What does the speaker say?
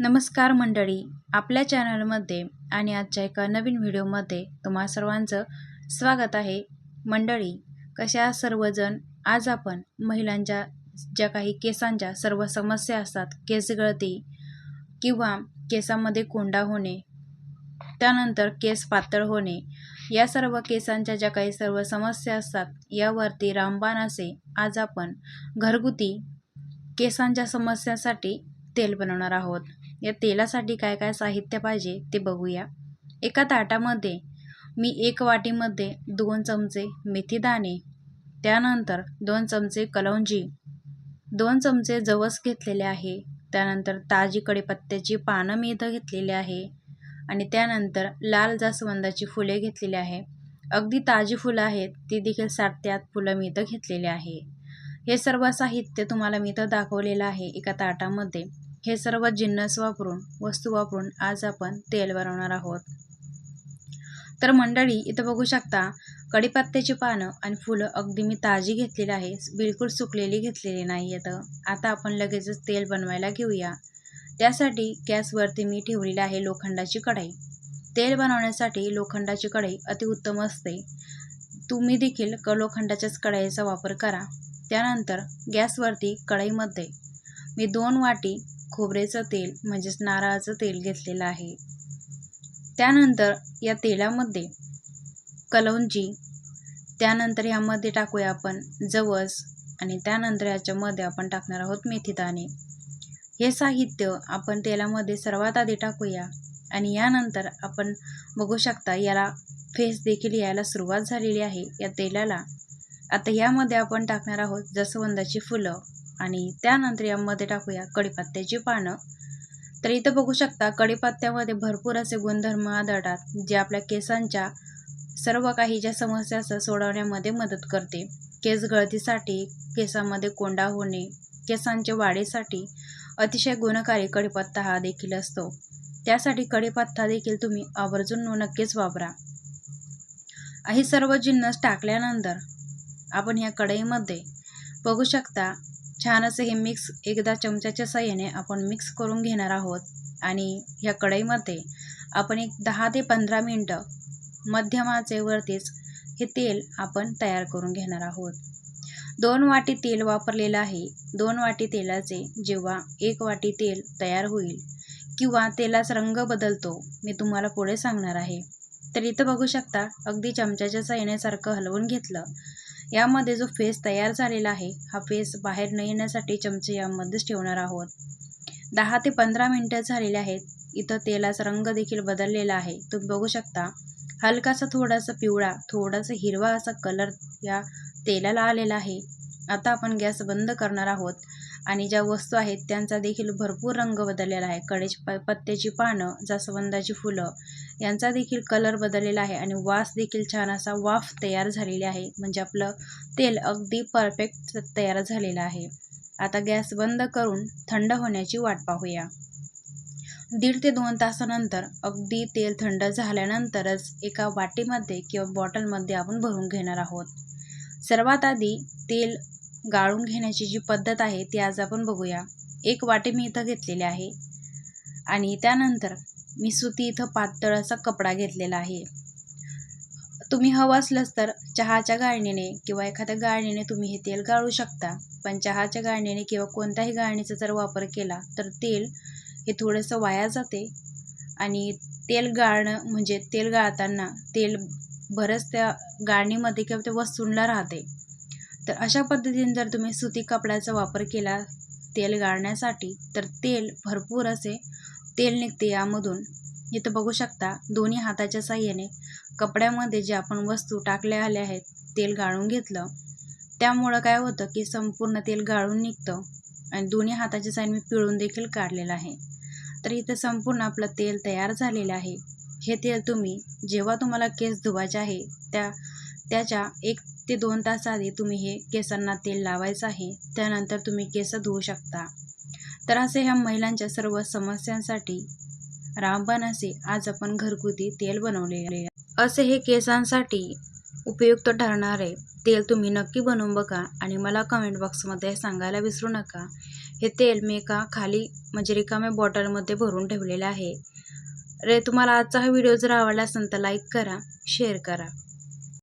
नमस्कार मंडळी आपल्या चॅनलमध्ये आणि आजच्या एका नवीन व्हिडिओमध्ये तुम्हा सर्वांचं स्वागत आहे. मंडळी कशा सर्वजण? आज आपण महिलांच्या ज्या काही केसांच्या सर्व समस्या असतात केस गळती किंवा केसामध्ये कोंडा होणे त्यानंतर केस पातळ होणे या सर्व केसांच्या ज्या काही सर्व समस्या असतात यावरती रामबाण असे आज आपण घरगुती केसांच्या समस्यांसाठी तेल बनवणार आहोत. या तेलासाठी काय काय साहित्य पाहिजे ते बघूया. एका ताटामध्ये मी एक वाटीमध्ये दोन चमचे मेथीदाणे त्यानंतर दोन चमचे कलौंजी दोन चमचे जवस घेतलेले आहे त्यानंतर ताजी कडीपत्त्याची पानं मी इथं घेतलेली आहे आणि त्यानंतर लाल जास्वंदाची फुले घेतलेली आहे. अगदी ताजी फुलं आहेत ती देखील सात ते आठ फुलं मी इथं घेतलेली आहे. हे सर्व साहित्य तुम्हाला मी इथं दाखवलेलं आहे एका ताटामध्ये. हे सर्व जिन्नस वापरून वस्तू वापरून आज आपण तेल बनवणार आहोत. तर मंडळी इथं बघू शकता कढीपत्त्याची पानं आणि फुलं अगदी मी ताजी घेतलेली आहे बिलकुल सुकलेली घेतलेली नाही येतं आता आपण लगेचच तेल बनवायला घेऊया. त्यासाठी गॅसवरती मी ठेवलेली आहे लोखंडाची कढाई. तेल बनवण्यासाठी लोखंडाची कढाई अतिउत्तम असते. तुम्ही देखील क लोखंडाच्याच कढाईचा वापर करा. त्यानंतर गॅसवरती कढईमध्ये मी दोन वाटी खोबरेचं तेल म्हणजेच नारळाचं तेल घेतलेलं आहे. त्यानंतर या तेलामध्ये कलौंजी त्यानंतर यामध्ये टाकूया आपण जवस आणि त्यानंतर याच्यामध्ये आपण टाकणार आहोत मेथीदाणे हे साहित्य आपण तेलामध्ये सर्वात आधी टाकूया आणि यानंतर आपण बघू शकता याला फेस देखील यायला सुरुवात झालेली आहे. या तेलाला आता यामध्ये आपण टाकणार आहोत जसवंदाची फुलं आणि त्यानंतर यामध्ये टाकूया कढीपत्त्याची पानं. तर इथं बघू शकता कढीपत्त्यामध्ये भरपूर असे गुणधर्म आढळतात जे आपल्या केसांच्या सर्व काही ज्या समस्या असतात सोडवण्यामध्ये मदत करते. केस गळतीसाठी केसामध्ये कोंडा होणे केसांच्या वाढीसाठी अतिशय गुणकारी कढीपत्ता हा देखील असतो. त्यासाठी कढीपत्ता देखील तुम्ही आवर्जून नक्कीच वापरा. हे सर्व जिन्नस टाकल्यानंतर आपण या कढईमध्ये बघू शकता छान असे हे मिक्स एकदा चमच्याच्या साह्याने आपण मिक्स करून घेणार आहोत. आणि ह्या कढईमध्ये आपण एक दहा ते पंधरा मिनटं मध्यम आचेवरतीच हे तेल आपण तयार करून घेणार आहोत. दोन वाटी तेल वापरलेलं आहे. दोन वाटी तेलाचे जेव्हा एक वाटी तेल तयार होईल किंवा तेलाचा रंग बदलतो मी तुम्हाला पुढे सांगणार आहे. तर इथं बघू शकता अगदी चमच्याच्या सयनेसारखं हलवून घेतलं यामध्ये जो फेस तयार झालेला आहे हा फेस बाहेर न येण्यासाठी चमचे यामध्येच ठेवणार आहोत. दहा ते पंधरा मिनटं झालेले आहेत. इथं तेलाचा रंग देखील बदललेला आहे. तुम्ही बघू शकता हलकासा थोडासा पिवळा थोडासा हिरवा असा कलर या तेलाला आलेला आहे. आता आपण गॅस बंद करणार आहोत. आणि ज्या वस्तू आहेत त्यांचा देखील भरपूर रंग बदललेला आहे. कडेच प पत्त्याची पानं जास्वंदाची फुलं यांचा देखील कलर बदललेला आहे. आणि वास देखील छान असा वाफ तयार झालेली आहे. म्हणजे आपलं तेल अगदी परफेक्ट तयार झालेलं आहे. आता गॅस बंद करून थंड होण्याची वाट पाहूया. दीड ते दोन तासानंतर अगदी तेल थंड झाल्यानंतरच एका वाटीमध्ये किंवा बॉटलमध्ये आपण भरून घेणार आहोत. सर्वात आधी तेल गाळून घेण्याची जी पद्धत आहे ती आज आपण बघूया. एक वाटी मी इथं घेतलेली आहे. आणि त्यानंतर मी सुती इथं पातळ असा कपडा घेतलेला आहे. तुम्ही हवं असलंच तर चहाच्या गाळणीने किंवा एखाद्या गाळणीने तुम्ही हे तेल गाळू शकता. पण चहाच्या गाळणीने किंवा कोणत्याही गाळणीचा जर वापर केला तर तेल हे थोडंसं वाया जाते. आणि तेल गाळणं म्हणजे तेल गाळताना तेल बरंच त्या गाळणीमध्ये किंवा त्या वस्तूंना राहते. तर अशा पद्धतीने जर तुम्ही सुती कपड्याचा वापर केला तेल गाळण्यासाठी तर तेल भरपूर असे तेल निघते यामधून. इथं बघू शकता दोन्ही हाताच्या साह्याने कपड्यामध्ये जे आपण वस्तू टाकल्या आल्या आहेत तेल गाळून घेतलं. त्यामुळं काय होतं की संपूर्ण तेल गाळून निघतं आणि दोन्ही हाताच्या साह्याने मी पिळून देखील काढलेलं आहे. तर इथं संपूर्ण आपलं तेल तयार झालेलं आहे. हे तेल तुम्ही जेव्हा तुम्हाला केस धुवायचे आहे त्या त्याच्या एक ते दोन तास आधी तुम्ही हे केसांना तेल लावायचं आहे. त्यानंतर तुम्ही केस धुवू शकता. तर असे ह्या महिलांच्या सर्व समस्यांसाठी रामबाण असे आज आपण घरगुती तेल बनवले असे हे केसांसाठी उपयुक्त ठरणारे तेल तुम्ही नक्की बनवून बघा आणि मला कमेंट बॉक्समध्ये सांगायला विसरू नका. हे तेल मी एका खाली म्हणजे रिकाम्या बॉटलमध्ये भरून ठेवलेले आहे. रे तुम्हाला आजचा हा व्हिडिओ जर आवडला असेल तर लाईक करा शेअर करा.